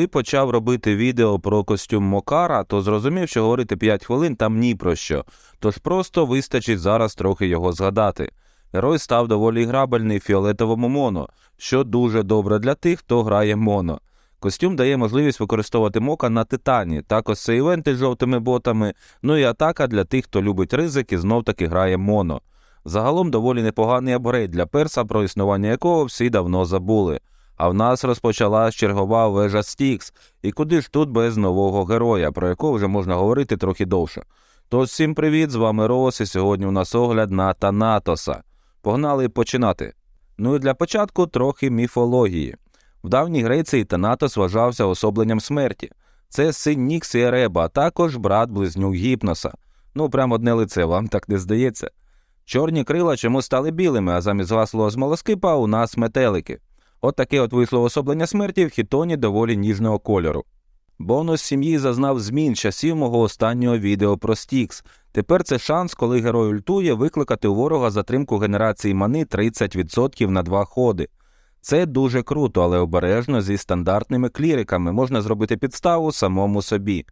Коли почав робити відео про костюм Мокара, то зрозумів, що говорити 5 хвилин там ні про що, тож просто вистачить зараз трохи його згадати. Герой став доволі грабельний в фіолетовому моно, що дуже добре для тих, хто грає моно. Костюм дає можливість використовувати мока на титані, також це івенти з жовтими ботами, ну і атака для тих, хто любить ризик і знов таки грає моно. Загалом доволі непоганий апгрейд для перса, про існування якого всі давно забули. А в нас розпочалась чергова вежа Стікс, і куди ж тут без нового героя, про якого вже можна говорити трохи довше. Тож всім привіт, з вами Рос, і сьогодні у нас огляд на Танатоса. Погнали починати. Ну і для початку трохи міфології. В давній Греції Танатос вважався особленням смерті. Це син Нікс і Ереба, а також брат близнюк Гіпноса. Ну, прямо одне лице, вам так не здається. Чорні крила чому стали білими, а замість гаслого смолоскипа у нас метелики. От от вийшло особлення смерті в хітоні доволі ніжного кольору. Бонус сім'ї зазнав змін часів мого останнього відео про Стікс. Тепер це шанс, коли герой ультує, викликати у ворога затримку генерації мани 30% на два ходи. Це дуже круто, але обережно зі стандартними кліриками можна зробити підставу самому собі.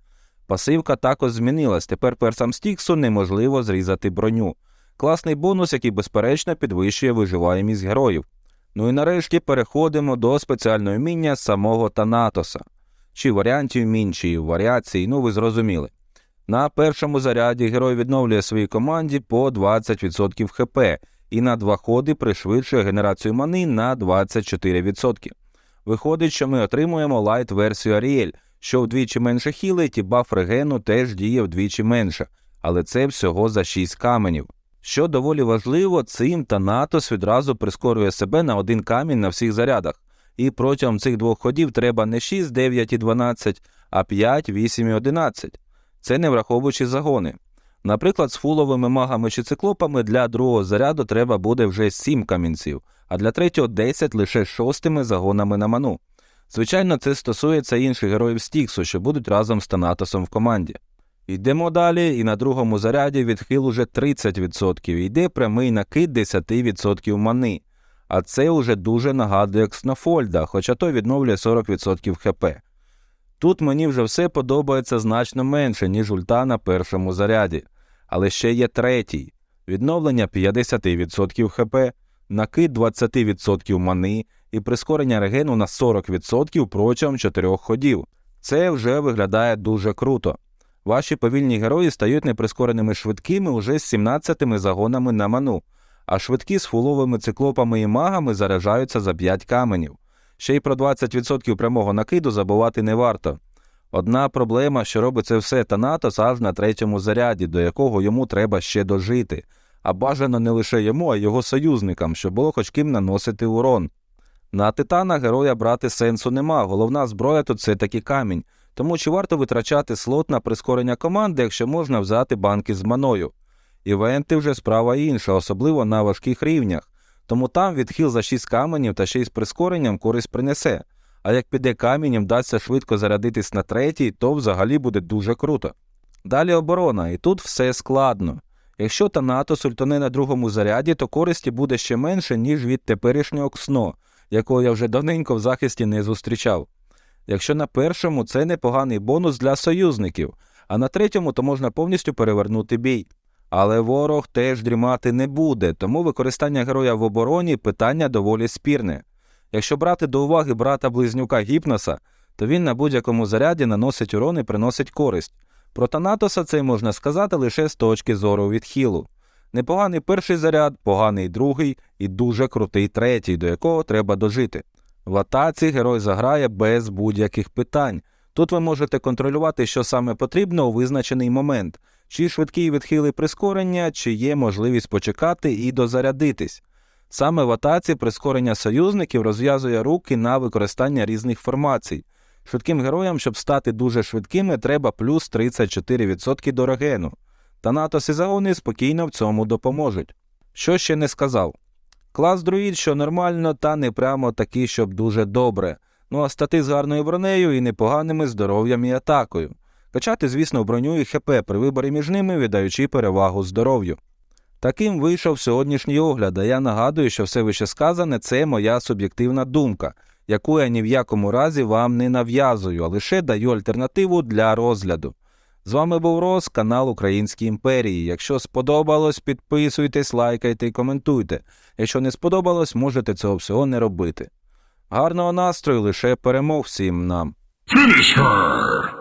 Пасивка також змінилась, тепер персам Стіксу неможливо зрізати броню. Класний бонус, який безперечно підвищує виживаємість героїв. Ну і нарешті переходимо до спеціального вміння самого Танатоса. Чи варіантів мін, чи варіацій, ну ви зрозуміли. На першому заряді герой відновлює своїй команді по 20% хп і на два ходи пришвидшує генерацію мани на 24%. Виходить, що ми отримуємо лайт версію Аріель, що вдвічі менше хілить, і баф регену теж діє вдвічі менше, але це всього за 6 каменів. Що доволі важливо, цим Танатос відразу прискорює себе на один камінь на всіх зарядах. І протягом цих двох ходів треба не 6, 9 і 12, а 5, 8 і 11. Це не враховуючи загони. Наприклад, з фуловими магами чи циклопами для другого заряду треба буде вже 7 камінців, а для третього 10 лише шостими загонами на ману. Звичайно, це стосується інших героїв Стіксу, що будуть разом з Танатосом в команді. Йдемо далі, і на другому заряді відхил уже 30%, йде прямий накид 10% мани. А це уже дуже нагадує Кснофольда, хоча той відновлює 40% хп. Тут мені вже все подобається значно менше, ніж ульта на першому заряді. Але ще є третій: відновлення 50% хп, накид 20% мани і прискорення регену на 40% протягом 4 ходів. Це вже виглядає дуже круто. Ваші повільні герої стають неприскореними швидкими уже з 17 загонами на ману, а швидкі з фуловими циклопами і магами заряджаються за 5 каменів. Ще й про 20% прямого накиду забувати не варто. Одна проблема, що робить це все Танатос аж на третьому заряді, до якого йому треба ще дожити, а бажано не лише йому, а його союзникам, щоб було хоч ким наносити урон. На титана героя брати сенсу нема, головна зброя тут все таки камінь, тому чи варто витрачати слот на прискорення команди, якщо можна взяти банки з маною. Івенти вже справа інша, особливо на важких рівнях, тому там відхил за 6 каменів та ще й з прискоренням користь принесе. А як піде камінь вдасться швидко зарядитись на третій, то взагалі буде дуже круто. Далі оборона, і тут все складно. Якщо Танатос ультоне на другому заряді, то користі буде ще менше, ніж від теперішнього ксно, якого я вже давненько в захисті не зустрічав. Якщо на першому це непоганий бонус для союзників, а на третьому то можна повністю перевернути бій. Але ворог теж дрімати не буде, тому використання героя в обороні питання доволі спірне. Якщо брати до уваги брата близнюка Гіпноса, то він на будь-якому заряді наносить урон і приносить користь. Про Танатоса це можна сказати лише з точки зору відхилу. Непоганий перший заряд, поганий другий і дуже крутий третій, до якого треба дожити. В атаці герой заграє без будь-яких питань. Тут ви можете контролювати, що саме потрібно у визначений момент, чи швидкі відхили прискорення, чи є можливість почекати і дозарядитись. Саме в атаці прискорення союзників розв'язує руки на використання різних формацій. Швидким героям, щоб стати дуже швидкими, треба плюс 34% до регену. Танатос і загони спокійно в цьому допоможуть. Що ще не сказав? Клас друїд, що нормально, та не прямо такий, щоб дуже добре. Ну а стати з гарною бронею і непоганими здоров'ям і атакою. Качати, звісно, броню і ХП при виборі між ними, віддаючи перевагу здоров'ю. Таким вийшов сьогоднішній огляд, а я нагадую, що все вище сказане це моя суб'єктивна думка. яку я ні в якому разі вам не нав'язую, а лише даю альтернативу для розгляду. З вами був Рос, канал Українські імперії. Якщо сподобалось, підписуйтесь, лайкайте і коментуйте. Якщо не сподобалось, можете цього всього не робити. Гарного настрою, лише перемог всім нам. Finish her!